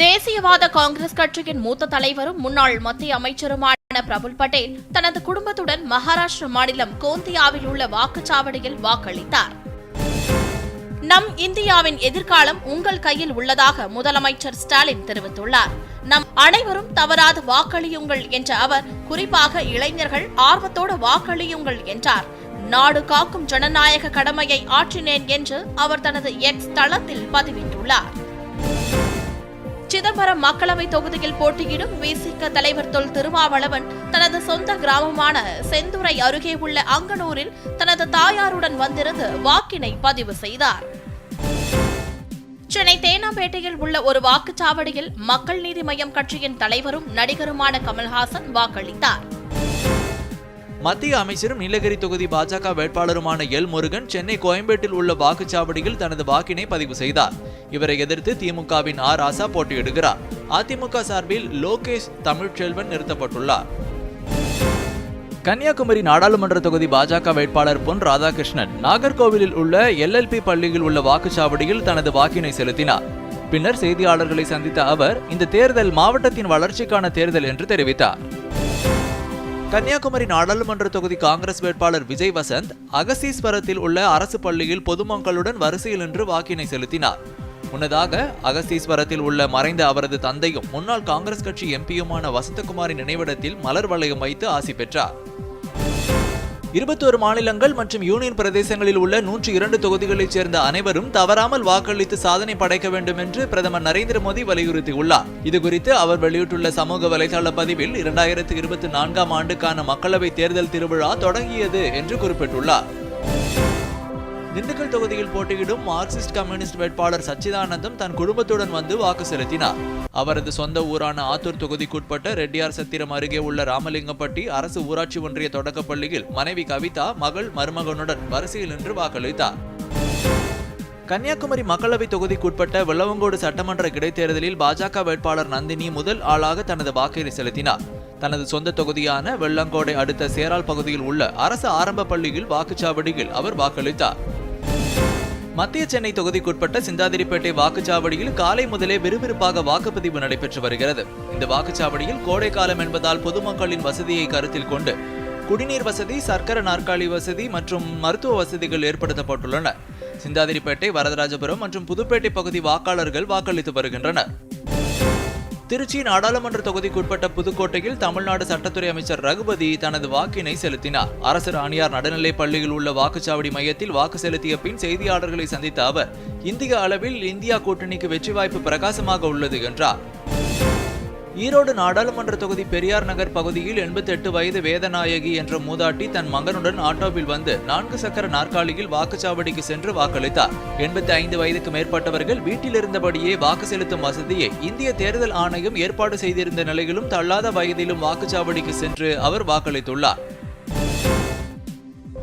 தேசியவாத காங்கிரஸ் கட்சியின் மூத்த தலைவரும் முன்னாள் மத்திய அமைச்சருமான பிரபுல் பட்டேல் தனது குடும்பத்துடன் மகாராஷ்டிர மாநிலம் கோந்தியாவில் உள்ள வாக்குச்சாவடியில் வாக்களித்தார். நம் இந்தியாவின் எதிர்காலம் உங்கள் கையில் உள்ளதாக முதலமைச்சர் ஸ்டாலின் தெரிவித்துள்ளார். நம் அனைவரும் தவறாது வாக்களியுங்கள் என்ற அவர் குறிப்பாக இளைஞர்கள் ஆர்வத்தோடு வாக்களியுங்கள் என்றார். நாடு காக்கும் ஜனநாயக கடமையை ஆற்றினேன் என்று அவர் தனது எக்ஸ் தளத்தில் பதிவிட்டுள்ளார். சிதம்பரம் மக்களவை தொகுதியில் போட்டியிடும் விசிக தலைவர் தொல் திருமாவளவன் தனது சொந்த கிராமமான செந்துறை அருகே உள்ள அங்கனூரில் தனது தாயாருடன் வந்திருந்து வாக்கினை பதிவு செய்தார். சென்னை தேனாம்பேட்டையில் உள்ள ஒரு வாக்குச்சாவடியில் மக்கள் நீதி மய்யம் கட்சியின் தலைவரும் நடிகருமான கமல்ஹாசன் வாக்களித்தார். மத்திய அமைச்சரும் நீலகிரி தொகுதி பாஜக வேட்பாளருமான எல் முருகன் சென்னை கோயம்பேட்டில் உள்ள வாக்குச்சாவடியில் தனது வாக்கினை பதிவு செய்தார். இவரை எதிர்த்து திமுகவின் ஆர் ராசா போட்டியிடுகிறார். அதிமுக சார்பில் லோகேஷ் தமிழ்ச்செல்வன் நிறுத்தப்பட்டுள்ளார். கன்னியாகுமரி நாடாளுமன்ற தொகுதி பாஜக வேட்பாளர் பொன் ராதாகிருஷ்ணன் நாகர்கோவிலில் உள்ள எல்எல்பி பள்ளியில் உள்ள வாக்குச்சாவடியில் தனது வாக்கினை செலுத்தினார். பின்னர் செய்தியாளர்களை சந்தித்த அவர் இந்த தேர்தல் மாவட்டத்தின் வளர்ச்சிக்கான தேர்தல் என்று தெரிவித்தார். கன்னியாகுமரி நாடாளுமன்ற தொகுதி காங்கிரஸ் வேட்பாளர் விஜய் வசந்த் அகசீஸ்வரத்தில் உள்ள அரசு பள்ளியில் பொதுமக்களுடன் வரிசையில் நின்று வாக்கினை செலுத்தினார். முன்னதாக அகஸ்தீஸ்வரத்தில் உள்ள மறைந்த அவரது தந்தையும் முன்னாள் காங்கிரஸ் கட்சி எம்பியுமான வசந்தகுமாரின் நினைவிடத்தில் மலர் வளையம் வைத்து ஆசி பெற்றார். இருபத்தோரு மாநிலங்கள் மற்றும் யூனியன் பிரதேசங்களில் உள்ள நூற்றி இரண்டு தொகுதிகளைச் சேர்ந்த அனைவரும் தவறாமல் வாக்களித்து சாதனை படைக்க வேண்டும் என்று பிரதமர் நரேந்திர மோடி வலியுறுத்தியுள்ளார். இதுகுறித்து அவர் வெளியிட்டுள்ள சமூக வலைதள பதிவில் இரண்டாயிரத்து இருபத்தி நான்காம் ஆண்டுக்கான மக்களவை தேர்தல் திருவிழா தொடங்கியது என்று குறிப்பிட்டுள்ளார். திண்டுக்கல் தொகுதியில் போட்டியிடும் மார்க்சிஸ்ட் கம்யூனிஸ்ட் வேட்பாளர் சச்சிதானந்தம் தன் குடும்பத்துடன் வந்து வாக்கு செலுத்தினார். அவரது சொந்த ஊரான ஆத்தூர் தொகுதிக்குட்பட்ட ரெட்டியார் சத்திரம் அருகே உள்ள ராமலிங்கப்பட்டி அரசு ஊராட்சி ஒன்றிய தொடக்கப்பள்ளியில் மனைவி கவிதா மகள் மருமகனுடன் வரிசையில் நின்று வாக்களித்தார். கன்னியாகுமரி மக்களவை தொகுதிக்குட்பட்ட வெள்ளவங்கோடு சட்டமன்ற இடைத்தேர்தலில் பாஜக வேட்பாளர் நந்தினி முதல் ஆளாக தனது வாக்கினை செலுத்தினார். தனது சொந்த தொகுதியான வெள்ளங்கோடை அடுத்த சேரால் பகுதியில் உள்ள அரசு ஆரம்ப பள்ளியில் வாக்குச்சாவடியில் அவர் வாக்களித்தார். மத்திய சென்னை தொகுதிக்குட்பட்ட சிந்தாதிரிப்பேட்டை வாக்குச்சாவடியில் காலை முதலே விறுவிறுப்பாக வாக்குப்பதிவு நடைபெற்று வருகிறது. இந்த வாக்குச்சாவடியில் கோடை காலம் என்பதால் பொதுமக்களின் வசதியை கருத்தில் கொண்டு குடிநீர் வசதி சர்க்கர நாற்காலி வசதி மற்றும் மருத்துவ வசதிகள் ஏற்படுத்தப்பட்டுள்ளன. சிந்தாதிரிப்பேட்டை வரதராஜபுரம் மற்றும் புதுப்பேட்டை பகுதி வாக்காளர்கள் வாக்களித்து வருகின்றனர். திருச்சி நாடாளுமன்ற தொகுதிக்குட்பட்ட புதுக்கோட்டையில் தமிழ்நாடு சட்டத்துறை அமைச்சர் ரகுபதி தனது வாக்கினை செலுத்தினார். அரசு ராணியார் நடுநிலைப் பள்ளியில் உள்ள வாக்குச்சாவடி மையத்தில் வாக்கு செலுத்திய பின் செய்தியாளர்களை சந்தித்த அவர் இந்திய அளவில் இந்தியா கூட்டணிக்கு வெற்றி வாய்ப்பு பிரகாசமாக உள்ளது என்றார். ஈரோடு நாடாளுமன்ற தொகுதி பெரியார் நகர் பகுதியில் எண்பத்தி எட்டு வயது வேதநாயகி என்ற மூதாட்டி தன் மகனுடன் ஆட்டோவில் வந்து நான்கு சக்கர நாற்காலியில் வாக்குச்சாவடிக்கு சென்று வாக்களித்தார். எண்பத்தி ஐந்து வயதுக்கு மேற்பட்டவர்கள் வீட்டில் இருந்தபடியே வாக்கு செலுத்தும் வசதியை இந்திய தேர்தல் ஆணையம் ஏற்பாடு செய்திருந்த நிலையிலும் தள்ளாத வயதிலும் வாக்குச்சாவடிக்கு சென்று அவர் வாக்களித்துள்ளார்.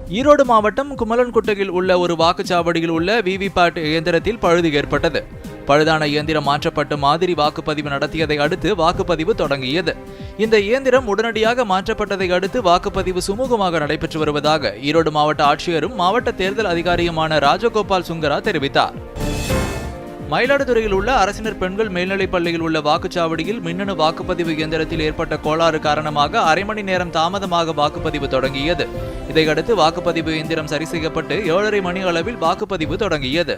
ஈரோடு மாவட்டம் குமலன்குட்டையில் உள்ள ஒரு வாக்குச்சாவடியில் உள்ள விவிபேட் இயந்திரத்தில் பழுது ஏற்பட்டது. பழுதான இயந்திரம் மாற்றப்பட்டு மாதிரி வாக்குப்பதிவு நடத்தியதை அடுத்து வாக்குப்பதிவு தொடங்கியது. இந்த இயந்திரம் உடனடியாக மாற்றப்பட்டதை அடுத்து வாக்குப்பதிவு சுமூகமாக நடைபெற்று வருவதாக ஈரோடு மாவட்ட ஆட்சியரும் மாவட்ட தேர்தல் அதிகாரியுமான ராஜகோபால் சுங்கரா தெரிவித்தார். மயிலாடுதுறையில் உள்ள அரசினர் பெண்கள் மேல்நிலைப் பள்ளியில் உள்ள வாக்குச்சாவடியில் மின்னணு வாக்குப்பதிவு இயந்திரத்தில் ஏற்பட்ட கோளாறு காரணமாக அரை மணி நேரம் தாமதமாக வாக்குப்பதிவு தொடங்கியது. இதையடுத்து வாக்குப்பதிவு இயந்திரம் சரி செய்யப்பட்டு ஏழரை மணி அளவில் வாக்குப்பதிவு தொடங்கியது.